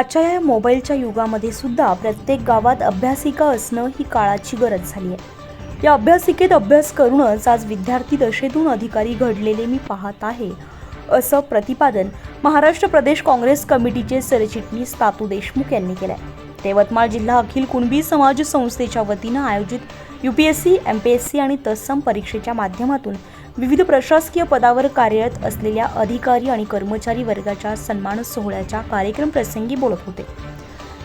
आजच्या या मोबाईलच्या युगामध्ये सुद्धा प्रत्येक गावात अभ्यासिका असणं ही काळाची गरज झाली आहे. या अभ्यासिकेत अभ्यास करूनच आज विद्यार्थी दशेतून अधिकारी घडलेले मी पाहत आहे असं प्रतिपादन महाराष्ट्र प्रदेश काँग्रेस कमिटीचे सरचिटणीस तातू देशमुख यांनी केलं आहे यवतमाळ जिल्हा अखिल कुणबी समाज संस्थेच्या वतीनं आयोजित U P S C M P S C आणि तत्सम परीक्षेच्या माध्यमातून विविध प्रशासकीय पदावर कार्यरत असलेल्या अधिकारी आणि कर्मचारी वर्गाच्या सन्मान सोहळ्याच्या कार्यक्रम प्रसंगी बोलत होते.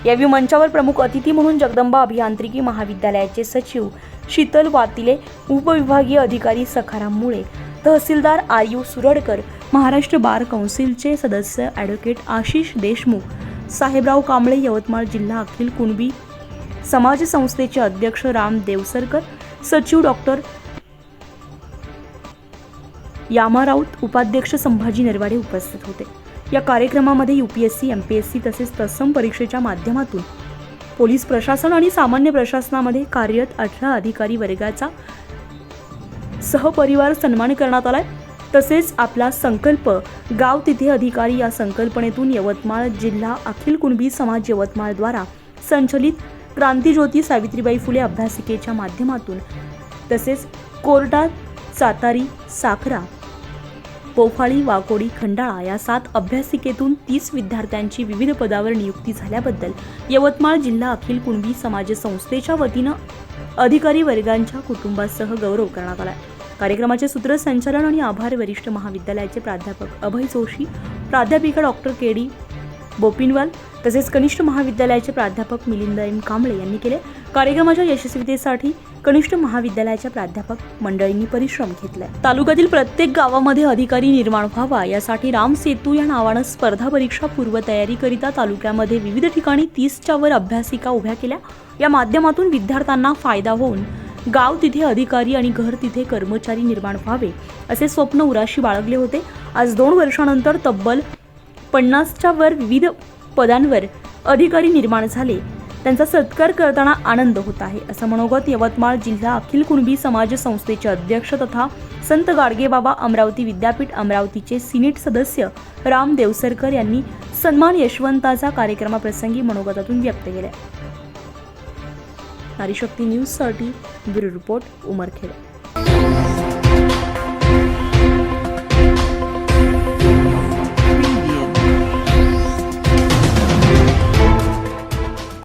यावेळी मंचावर प्रमुख अतिथी म्हणून जगदंबा अभियांत्रिकी महाविद्यालयाचे सचिव शीतल वातिले उपविभागीय अधिकारी सखाराम मुळे तहसीलदार R U Suradkar Maharashtra bar कौन्सिलचे सदस्य ॲडव्होकेट आशिष देशमुख साहेबराव कांबळे यवतमाळ जिल्हा अखिल कुणबी समाज संस्थेचे अध्यक्ष राम देवसरकर सचिव डॉक्टर यामा राऊत उपाध्यक्ष संभाजी नरवाडे उपस्थित होते. या कार्यक्रमामध्ये यूपीएससी सी तसेच तत्सम परीक्षेच्या माध्यमातून पोलीस प्रशासन आणि सामान्य प्रशासनामध्ये कार्यरत अठरा अधिकारी वर्गाचा सहपरिवार सन्मान करण्यात आलाय. तसेच आपला संकल्प गाव तिथे अधिकारी या संकल्पनेतून यवतमाळ जिल्हा अखिल कुणबी समाज यवतमाळद्वारा संचलित क्रांतीज्योती सावित्रीबाई फुले अभ्यासिकेच्या माध्यमातून तसेच कोर्टात सातारी साखरा. पोफाळी वाकोडी खंडाळा या सात अभ्यासिकेतून तीस विद्यार्थ्यांची विविध पदावर नियुक्ती झाल्याबद्दल यवतमाळ जिल्हा अखिल कुणबी समाज संस्थेच्या वतीनं अधिकारी वर्गांच्या कुटुंबासह गौरव करण्यात आला. कार्यक्रमाचे सूत्रसंचालन आणि आभार वरिष्ठ महाविद्यालयाचे प्राध्यापक अभय जोशी प्राध्यापिका डॉक्टर के डी बोपिनवाल तसेच कनिष्ठ महाविद्यालयाचे प्राध्यापक मिलिंद एम कांबळे यांनी केले. कार्यक्रमाच्या यशस्वीतेसाठी कनिष्ठ महाविद्यालयाच्या प्राध्यापक मंडळींनी परिश्रम घेतलाय. तालुक्यातील प्रत्येक गावामध्ये अधिकारी निर्माण व्हावा यासाठी राम सेतू या नावानं स्पर्धा परीक्षा पूर्वतयारीकरिता तालुक्यामध्ये विविध ठिकाणी तीसच्या वर अभ्यासिका उभ्या केल्या. या माध्यमातून विद्यार्थ्यांना फायदा होऊन गाव तिथे अधिकारी आणि घर तिथे कर्मचारी निर्माण व्हावे असे स्वप्न उराशी बाळगले होते. आज दोन वर्षानंतर तब्बल पन्नासच्या वर विविध पदांवर अधिकारी निर्माण झाले. त्यांचा सत्कार करताना आनंद होत आहे. असं मनोगत यवतमाळ जिल्हा अखिल कुणबी समाज संस्थेचे अध्यक्ष तथा संत गाडगेबाबा अमरावती विद्यापीठ अमरावतीचे सिनेट सदस्य राम देवसरकर यांनी सन्मान यशवंताचा कार्यक्रमाप्रसंगी मनोगतातून व्यक्त केल्या नारीशक्ती न्यूजसाठी ब्युरो रिपोर्ट उमरखेड.